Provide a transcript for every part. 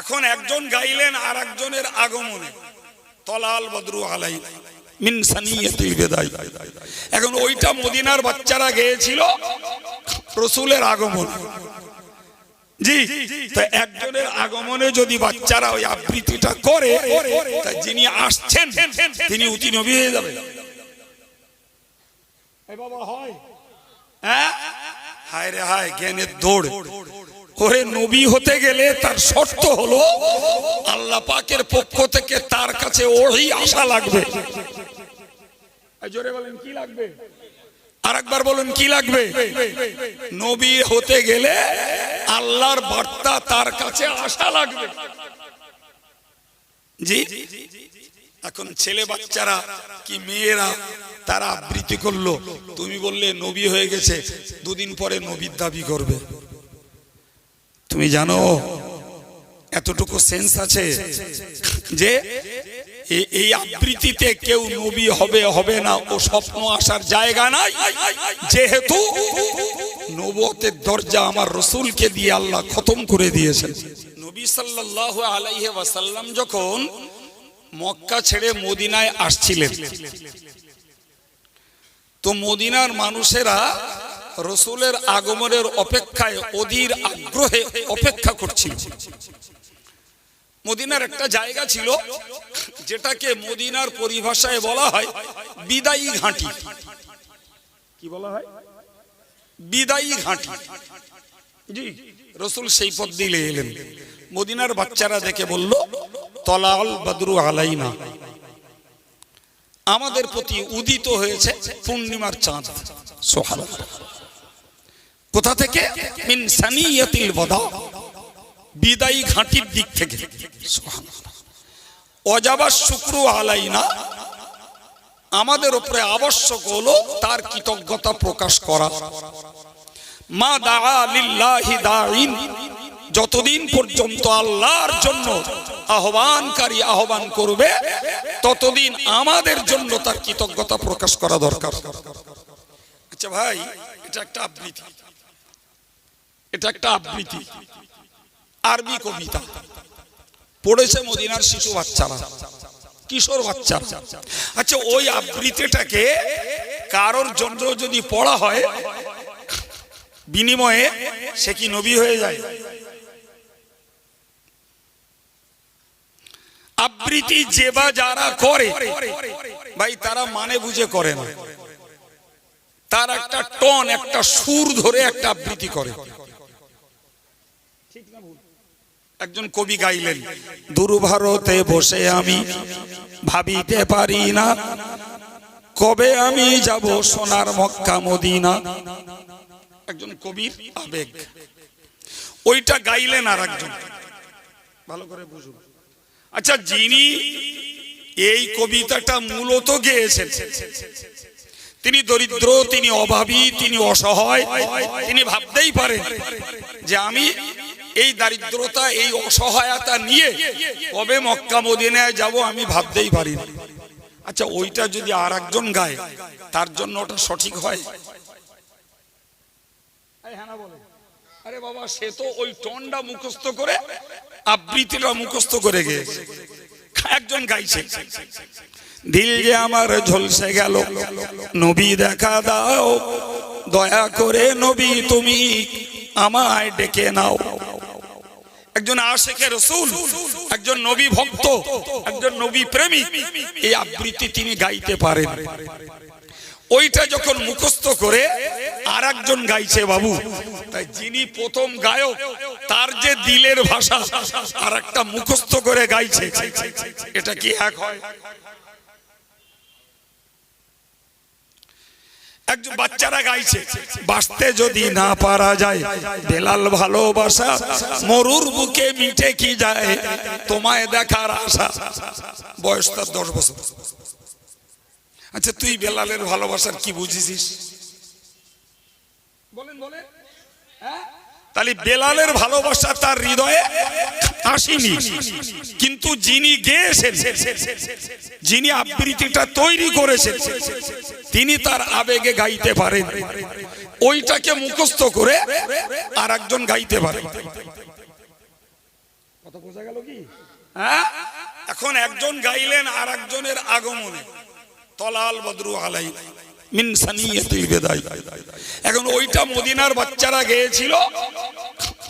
এখন একজন গাইলেন আর একজনের আগমনে। তলাল বদরু আলাই এখন ওইটা মদিনার বাচ্চারা গেয়েছিল রসুলের আগমন। জি তা একজনের আগমনে যদি বাচ্চারা ওই আবৃত্তিটা করে যিনি আসছেন তিনি উতি নবী হয়ে যাবেন। হ্যাঁ? হায় রে হায় জ্ঞানের দৌড়। ওরে নবী হতে গেলে তার শর্ত হলো আল্লাহ পাকের পক্ষ থেকে তার কাছে ওই আশা লাগবে। জোরে বলেন, কি লাগবে? আর বলুন, কি লাগবে? নবী হতে গেলে আল্লাহর বার্তা তার কাছে আশা লাগবে। জি? এখন ছেলে বাচ্চারা কি মেয়েরা তারা আবৃত্তি করল? তুমি বললে নবী হয়ে গেছে, দুদিন পরে নবীর দাবি করবে। তুমি জানো, এতটুকু সেন্স আছে যে এই আবৃত্তিতে কেউ নবী হবে হবে না, ও স্বপ্ন আসার জায়গা নাই। যেহেতু নবতের দরজা আমার রসুলকে দিয়ে আল্লাহ খতম করে দিয়েছেন। নবী সাল্লাল্লাহু আলাইহি ওয়াসাল্লাম যখন মক্কা ছেড়ে মদিনায় আসছিলেন, তো মদিনার মানুষেরা রসুলের আগমনের অপেক্ষায় অধীর আগ্রহে অপেক্ষা করছিল। মদিনার একটা জায়গা ছিল, যেটাকে মদিনার পরিভাষায় বলা হয় বিদায়ী ঘাঁটি। কি বলা হয়? বিদায়ী ঘাঁটি। জি, রসুল সেই পথ দিলে এলেন। মদিনার বাচ্চারা দেখে বলল তলাল বদরু আলাইনা। আমাদের প্রতি উদিত হয়েছে পূর্ণিমার চাঁদ। সোহাল কোথা থেকে? মিন সানিয়াতিল বদা বিদায়ী ঘাঁটির দিক থেকে। সুবহানাল্লাহ। অজাবা শুক্র আলাইনা। আমাদের উপরে আবশ্যক হলো তার কৃতজ্ঞতা প্রকাশ করা। মা দা লিল্লাহি দাইন যতদিন পর্যন্ত আল্লাহর জন্য আহ্বানকারী আহ্বান করবে, ততদিন আমাদের জন্য তার কৃতজ্ঞতা প্রকাশ করা দরকার। আচ্ছা ভাই, এটা একটা আবৃত্তি। এটা একটা আবৃত্তি। আরবি কবিতা। পড়েছে মদিনার শিশু বাচ্চারা, কিশোর বাচ্চা আচ্ছা ওই আবৃত্তিটাকে কারোর যন্ত্র যদি পড়া হয়, বিনিময়ে সে কি নবী হয়ে যায়? আবৃত্তি যে বা যারা করে, ভাই, তারা মানে বুঝে করে না। তার একটা টন, একটা সুর ধরে একটা আবৃত্তি করে। একজন কবি গাইলেন দুর্ভারতে বসে আমি ভাবিতে পারি না। কবে আমি যাব সোনার মক্কা মদিনা? একজন কবির আবেগ। ওইটা গাইলেন আর একজন ভালো করে বুঝুন। আচ্ছা যিনি এই কবিতাটা মূলত গেয়েছেন, তিনি দরিদ্র, তিনি অভাবী, তিনি অসহায়, তিনি ভাবতেই পারেন যে আমি এই দারিদ্রতা এই অসহায়তা নিয়ে কবে মক্কা মদিনায় যাব আমি ভাবতেই পারি না আচ্ছা ওইটা যদি আর একজন গায় তার জন্য ওটা সঠিক হয়? আরে বাবা সে তো ওই টনটা মুখস্থ করে আবৃত্তিটা মুখস্থ করে গিয়েছে। একজন গাইছে দিল যে আমার ঝলসে গেল নবী দেখা দাও দয়া করে নবী তুমি আমায় ডেকে নাও। একজন আশেখে রসুল, একজন নবী ভক্ত, একজন নবী প্রেমী এই আবৃত্তি তিনি গাইতে পারেন। ওইটা যখন মুখস্থ করে আর একজন গাইছে বাবু। তাই যিনি প্রথম গায়ক, তার যে দিলের ভাষা আর একটা মুখস্থ করে গাইছে। এটা কি এক হয়? একজন বাচ্চারা গাইছে, বাঁচতে যদি না পারা যায়, বেলাল ভালোবাসা, মরুর বুকে মিটে কি যায়, তোমায় দেখার আশা। বয়স তার দশ বছর। আচ্ছা তুই বেলালের ভালোবাসার কি বুঝেছিস বলেন বলেন। তাহলে বেলালের ভালোবাসা তার হৃদয়ে আসেনি। কিন্তু যিনি গেয়েছেন যিনি আবৃত্তিটা তৈরি করেছেন তিনি তার আবেগে গাইতে পারেন। ওইটাকে মুখস্থ করে আর একজন গাইতে পারে কথা বোঝা গেল গেল কি? হ্যাঁ? এখন একজন গাইলেন আর একজনের আগমনে। তলাল বদরু আলাই মিন সানিয়াতিল এখন ওইটা মদিনার বাচ্চারা গেয়েছিল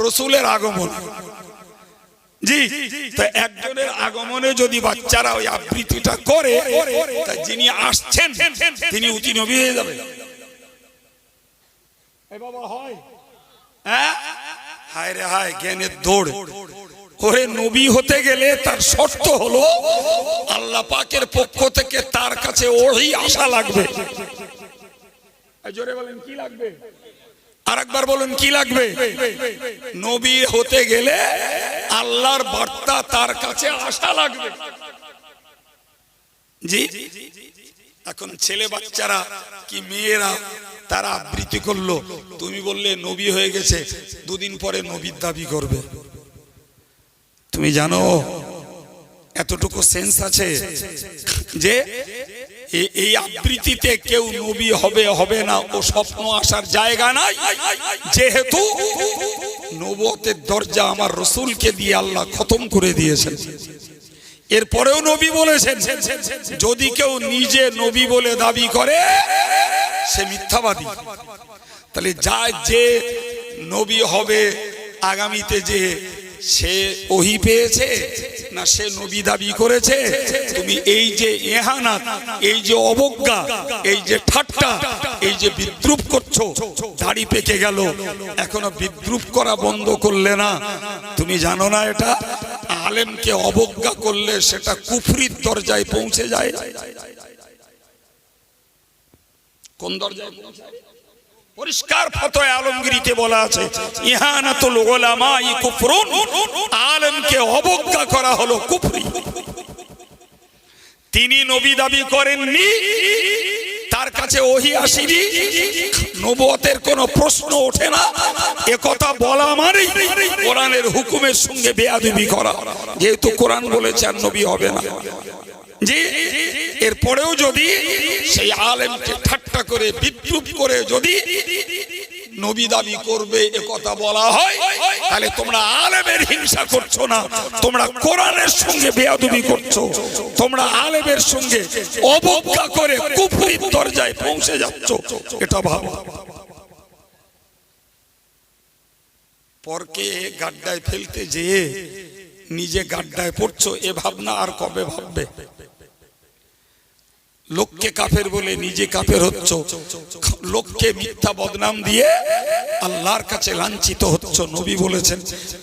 রসুলের আগমন। জি তা একজনের আগমনে যদি বাচ্চারা ওই আবৃত্তিটা করে যিনি আসছেন তিনি উতি নবী হয়ে যাবে বাবা হয়। হ্যাঁ? হায় রে হায় জ্ঞানের দৌড়। ওরে নবী হতে গেলে তার শর্ত হলো আল্লাহ পাকের পক্ষ থেকে তার কাছে ওই আশা লাগবে। জোরে বলেন, কি লাগবে? আরেকবার বলুন, কি লাগবে? নবী হতে গেলে আল্লাহর বার্তা তার কাছে আশা লাগবে। জি এখন ছেলে বাচ্চারা কি মেয়েরা তারা আবৃত্তি করল? তুমি বললে নবী হয়ে গেছে, দুদিন পরে নবীর দাবি করবে। তুমি জানো, এতটুকু সেন্স আছে যে এই আবৃত্তিতে কেউ নবী হবে হবে না, ও স্বপ্ন আসার জায়গা নাই। যেহেতু নবতের দরজা আমার রসুলকে দিয়ে আল্লাহ খতম করে দিয়েছেন। এরপরেও নবী বলেছেন, যদি কেউ নিজে নবী বলে দাবি করে, সে মিথ্যাবাদী। তাহলে যা যে নবী হবে, আগামীতে যে সে ওহি পেয়েছে না সে নবী দাবি করেছে? তুমি এই যে এহানাত এই যে অবজ্ঞা, এই যে ঠাট্টা, এই যে বিদ্রুপ করছ, দাড়ি পেকে গেল, এখনও বিদ্রুপ করা বন্ধ করলে না। তুমি জানো না এটা? আলেমকে অবজ্ঞা করলে সেটা কুফরির দরজায় পৌঁছে যায়। কোন দরজায় পৌঁছায়? পরিষ্কার ফতোয় আলমগিরিতে বলা আছে, ইহানাতুল উলামাই কুফরুন। আলেমকে অবজ্ঞা করা হলো কুফরি। তিনি নবী দাবি করেননি, তার কাছে ওহি আসিনি নবতের কোনো প্রশ্ন ওঠে না। এ কথা বলা মানেই কোরআনের হুকুমের সঙ্গে বেয়াদবি করা। যেহেতু কোরআন বলেছে আর নবী হবে না। যে এরপরেও যদি সেই আলেমকে ঠাট্টা করে, বিদ্রুপ করে যদি নবী দাবি করবে, এ কথা বলা হয়, তাহলে তোমরা আলেমের হিংসা করছ না। তোমরা কোরআনের সঙ্গে বেয়াদবি করছ। তোমরা আলেমের সঙ্গে অবজ্ঞা করে কুফরির দরজায় পৌঁছে যাচ্ছ। এটা ভাবো পরকে গাড্ডায় ফেলতে যেয়ে নিজে গাড্ডায় পড়ছো, এ ভাবনা আর কবে ভাববে? লোককে কাফের বলে নিজে কাফের হচ্ছ। লোককে মিথ্যা বদনাম দিয়ে আল্লাহর কাছে লাঞ্ছিত হচ্ছ, নবী বলেছেন,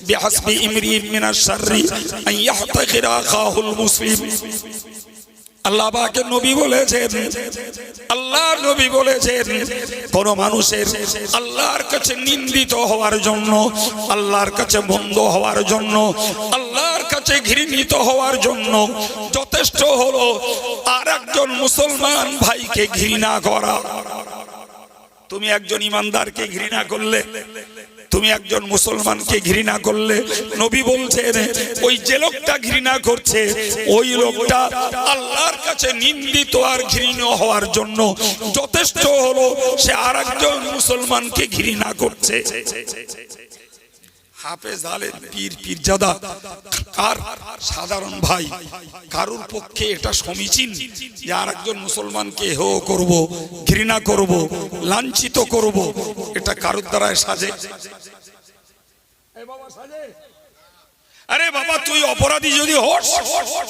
বিহাসবি ইমরি মিনাশ শাররি আইয়াহতাকিরা ইয়াহতাকিরা আখাহুল মুসলিম। আল্লাহ পাকের নবী বলেছেন আল্লাহ নবী বলেছেন, কোন মানুষের আল্লাহর কাছে নিন্দিত হওয়ার জন্য, আল্লাহর কাছে বন্ধ হওয়ার জন্য, আল্লাহর কাছে ঘৃণিত হওয়ার জন্য যথেষ্ট হলো আর একজন মুসলমান ভাইকে ঘৃণা করা। তুমি একজন ইমানদারকে ঘৃণা করলে তুমি একজন মুসলমানকে ঘৃণা করলে, নবী বলছেন, ওই যে লোকটা ঘৃণা করছে, ওই লোকটা আল্লাহর কাছে নিন্দিত আর ঘৃণ হওয়ার জন্য যথেষ্ট হলো, সে আর একজন মুসলমানকে ঘৃণা করছে। হাফেজ আলেম পীর পীরজাদা। আর সাধারণ ভাই। কারুর পক্ষে এটা সমীচীন যে আর একজন মুসলমানকে হেও করব ঘৃণা করব লাঞ্ছিত করব এটা কারুর দ্বারায় সাজে। আরে বাবা তুই অপরাধী যদি হস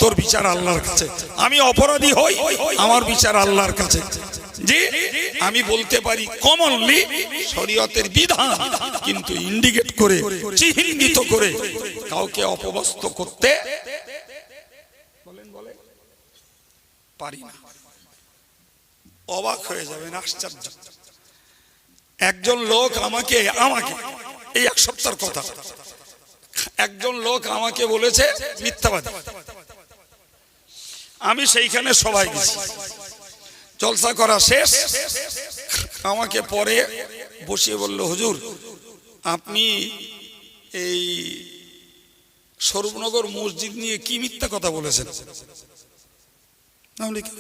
তোর বিচার আল্লাহর কাছে। আমি অপরাধী হই আমার বিচার আল্লাহর কাছে। যে আমি বলতে পারি কমনলি শরীয়তের বিধান, কিন্তু ইন্ডিকেট করে, চিহ্নিত করে কাউকে অপবস্ত করতে পারি না। অবাক হয়ে যাবেন, আশ্চর্য। একজন লোক আমাকে আমাকে, এই এক সপ্তাহের কথা। একজন লোক আমাকে বলেছে মিথ্যাবাদী। আমি সেইখানে সবাই গেছি। জলসা করা শেষ। আমাকে পরে বসিয়ে বলল, হুজুর, আপনি এই স্বরূপনগর মসজিদ নিয়ে কি মিথ্যা কথা বলেছেন?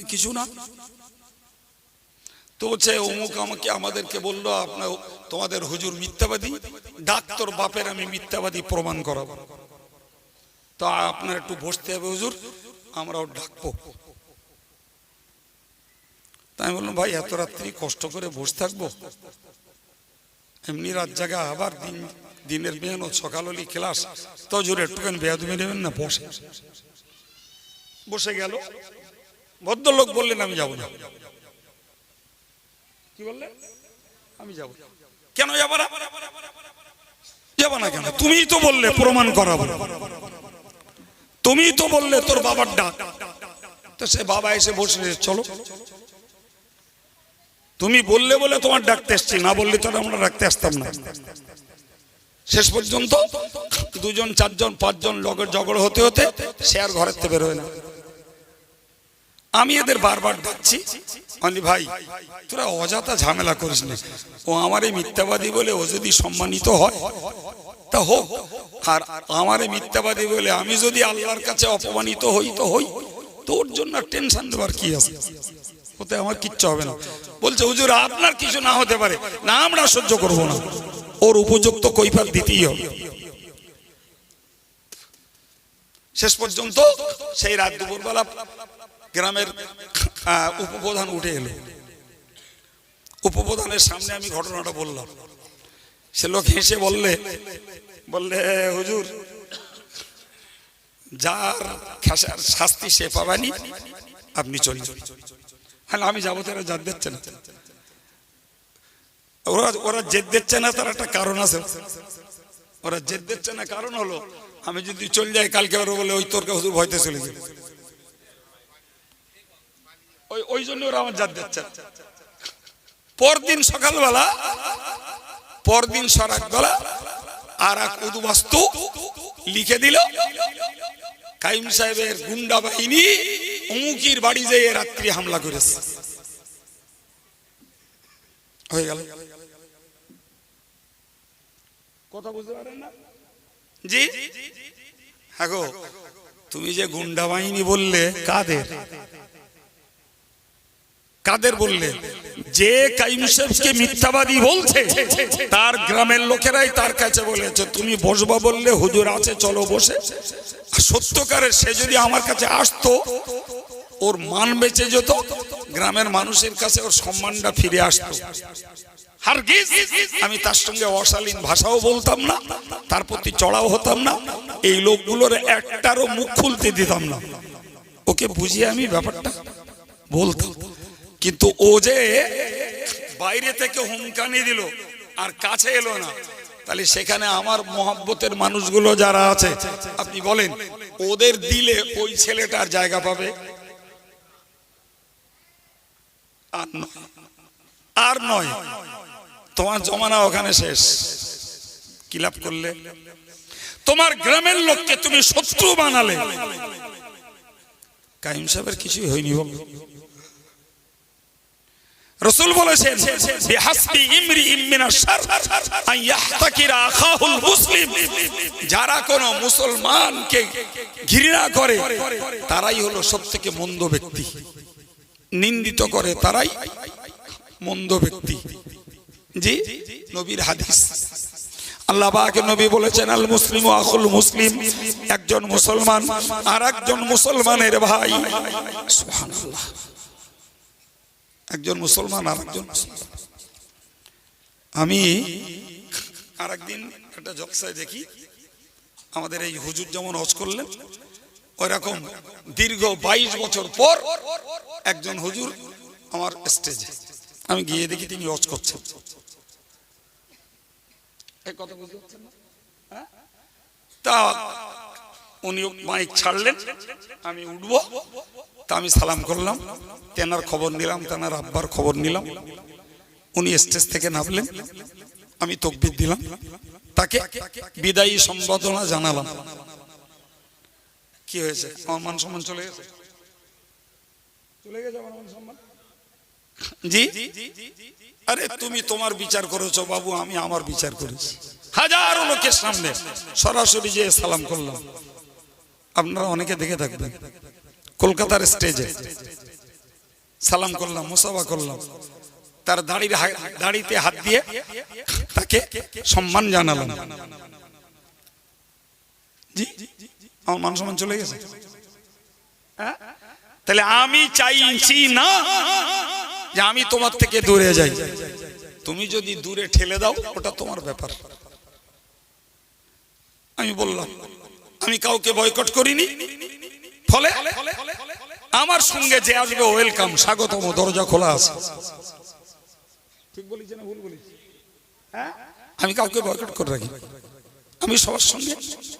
কিছু না। তো বলছে, অমুক আমাকে, আমাদেরকে বলল, আপনার, তোমাদের হুজুর মিথ্যাবাদী। ডাক্তার বাপের আমি মিথ্যাবাদী প্রমাণ করাবো। তো আপনার একটু বসতে হবে, হুজুর, আমরাও ডাকবো। তাই আমি বললাম, ভাই, এত রাত্রি কষ্ট করে বসে থাকব? এমনি রাত জায়গা আবার দিন, দিনের মেহনত সকাল হলি ক্লাস তো জোরে একটুখানি বেয়াদুমি নেবেন না, বসে। বসে গেল। ভদ্রলোক বললেন, আমি যাব না। কি বললেন? আমি যাব। কেন যাব না? যাব না কেন? তুমিই তো বললে প্রমাণ করাবো। তুমিই তো বললে তোর বাবার ডাক। তো সে বাবা এসে বসে চলো। তুমি বললে বলে তোমার ডাকতে এসছি, না বললে তো আমরা ডাকতে আসতাম না। শেষ পর্যন্ত দুজন, চারজন, পাঁচজন লগের জগড় হতে হতে সে আর ঘরের থেকে বেরোয় না। আমি এদের বারবার ডাকছি আমি ভাই, তোরা অযথা ঝামেলা করিস না। ও আমার এই মিথ্যাবাদী বলে ও যদি সম্মানিত হয়, তা হোক। আর আমার এই মিথ্যাবাদী বলে আমি যদি আল্লাহর কাছে অপমানিত হই, তো হই। তোর জন্য টেনশন দেওয়ার কি আছে? ওতে আমার কিচ্ছু হবে না। বলছে, হুজুর, আপনার কিছু না হতে পারে, না আমরা সহ্য করব না। ওর উপযুক্ত কৈফাত দিতেই হবে। শেষ পর্যন্ত সেই রাত দুপুরবেলা গ্রামের উপপ্রধান উঠে এলো। উপপ্রধানের সামনে আমি ঘটনাটা বললাম। সে লোক হেসে বললে বললে, হুজুর, যার শাস্তি সে পাবানি, আপনি চলুন। হ্যাঁ আমি যাব, তারা জাত দিচ্ছে না। ওরা ওরা জেদ দিচ্ছে না, তার একটা কারণ আছে। ওরা জেদ দিচ্ছে না, কারণ হলো, আমি যদি চলে যাই, কালকে ওরা বলে, ওই তোর হুজুর ভয়তে চলে যাবে ওই ওই জন্য ওরা আমার জাত দিচ্ছে। পরদিন সকালবেলা, পরদিন সরাকবেলা আর এক উদুবাস্তু লিখে দিল, কাইম সাহেবের গুন্ডা বাহিনী অমুকির বাড়ি যেয়ে রাত্রি হামলা করেছে। হয়ে গেল। কথা বুঝতে পারেন না? জি? হ্যাঁ তুমি যে গুন্ডা বাহিনী বললে, কাদের? কাদের বললে? যে কাইম সাহেবকে মিথ্যাবাদী বলছে, তার গ্রামের লোকেরাই তার কাছে বলেছে, তুমি বসবা বললে হুজুর আছে, চলো বসে। সত্যকারের সে যদি আমার কাছে আসতো ওর মান বেঁচে যেত, গ্রামের মানুষের কাছে ওর সম্মানটা ফিরে আসতো। আমি তার সঙ্গে অশালীন ভাষাও বলতাম না, তার প্রতি চড়াও হতাম না, এই লোকগুলোর একটারও মুখ খুলতে দিতাম না। ওকে বুঝিয়ে আমি ব্যাপারটা বলতাম। কিন্তু ও যে বাইরে থেকে হুমকানি দিল আর কাছে এলো না, তাহলে সেখানে আমার মহাব্বতের মানুষগুলো যারা আছে, আপনি বলেন, ওদের দিলে ওই ছেলেটার জায়গা পাবে? আর নয়। আর নয়, তোমার জমানা ওখানে শেষ। কি লাভ করলে? তোমার গ্রামের লোককে তুমি শত্রু বানালে। কাইম সাহেবের কিছুই হয়নি রসুল বলেছেন যারা কোন মুসলমানকে ঘৃণা করে, তারাই হলো সবথেকে মন্দ ব্যক্তি। নিন্দিত করে তারাই মন্দ ব্যক্তি। জি, নবীর হাদিস। আল্লাহ পাকে নবী বলেছেন, আল মুসলিম ও আকুল মুসলিম। একজন মুসলমান আর একজন মুসলমানের ভাই। একজন মুসলমান আর একজন আমি আর একদিন একটা জলসায় দেখি, আমাদের এই হুজুর যেমন হজ করলেন ওই রকম দীর্ঘ বাইশ বছর পর একজন হুজুর আমার স্টেজে আমি গিয়ে দেখি তিনি হজ করছেন? হ্যাঁ? তা উনি মাইক ছাড়লেন, আমি উঠবো। তা আমি সালাম করলাম। তেনার খবর নিলাম, তেনার আব্বার খবর নিলাম। উনি স্টেজ থেকে নামলেন। আমি তকবির দিলাম। তাকে বিদায়ী সম্বোধনা জানালাম। কি হয়েছে? আমার মান সম্মান চলে গেছে? চলে গেছে আমার মান সম্মান? জি? আরে তুমি তোমার বিচার করেছ বাবু আমি আমার বিচার করেছি। হাজারো লোকের সামনে সরাসরি যে সালাম করলাম। আপনারা অনেকে দেখে থাকবেন কলকাতার স্টেজে সালাম করলাম মুসাফা করলাম। তার দাড়ির দাড়িতে হাত দিয়ে তাকে সম্মান জানালাম। জি? আমার মান সম্মান চলে গেছে? হ্যাঁ? তাহলে আমি চাইছি না যে আমি তোমার থেকে দূরে যাই। তুমি যদি দূরে ঠেলে দাও ওটা তোমার ব্যাপার। আমি বললাম আমি কাউকে বয়কট করিনি। ফলে আমার সঙ্গে যে আসবে ওয়েলকাম স্বাগতম দরজা খোলা আছে। ঠিক বলিস না ভুল বলিস হ্যাঁ? আমি কাউকে বয়কট করে রাখি। আমি সবার সঙ্গে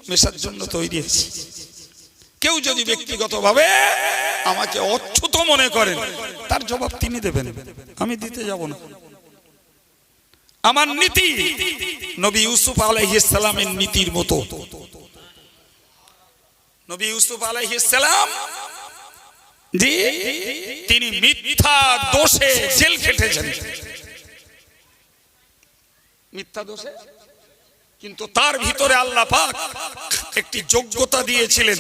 মেশার জন্য তৈরি হয়েছি। কেউ যদি ব্যক্তিগতভাবে আমাকে অচ্ছুত মনে করেন তার জবাব তিনি দেবেন। আমি দিতে যাব না। আমার নীতি নবী ইউসুফ আলাইহিসসালামের নীতির মতো। নবী ইউসুফ আলাইহিসসালাম জি তিনি মিথ্যা দোষে জেল খেটেছেন। মিথ্যা দোষে? কিন্তু তার ভিতরে আল্লাহ পাক একটি যোগ্যতা দিয়েছিলেন।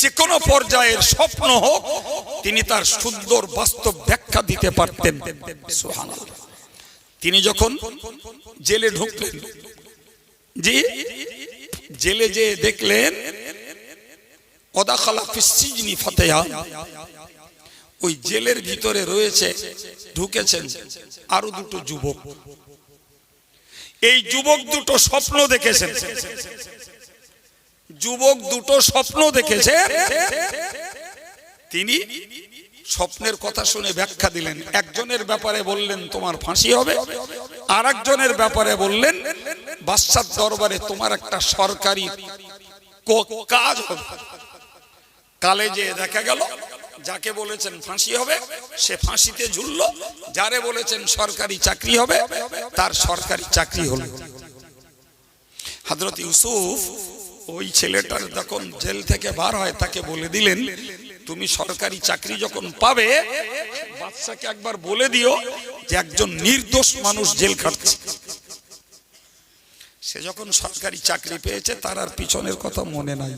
যে কোনো পর্যায়ের স্বপ্ন হোক, তিনি তার সুন্দর বাস্তব ব্যাখ্যা দিতে পারতেন। তিনি যখন জেলে ঢুকলেন, জি, জেলে যে দেখলেন অদাখালা ফিসিজনি ফাতেহা, ওই জেলের ভিতরে রয়েছে, ঢুকেছেন আরও দুটো যুবক। এই যুবক দুটো স্বপ্ন দেখেছেন। যুবক দুটো স্বপ্ন দেখেছে তিনি স্বপ্নের কথা শুনে ব্যাখ্যা দিলেন। একজনের ব্যাপারে বললেন, তোমার ফাঁসি হবে। আর একজনের ব্যাপারে বললেন, বাদশার দরবারে তোমার একটা সরকারি কাজ হবে। কালে যে দেখা গেল যাকে বলেছেন ফাঁসি হবে, সে ফাঁসিতে ঝুললো। যারে বলেছেন সরকারি চাকরি হবে, তার সরকারি চাকরি হলো। হজরত ইউসুফ ওই ছেলেটার যখন জেল থেকে বার হয়, তাকে বলে দিলেন, তুমি সরকারি চাকরি যখন পাবে বাচ্চাকে একবার বলে দিও যে একজন নির্দোষ মানুষ জেল খাটছে। সে যখন সরকারি চাকরি পেয়েছে, তার আর পিছনের কথা মনে নাই।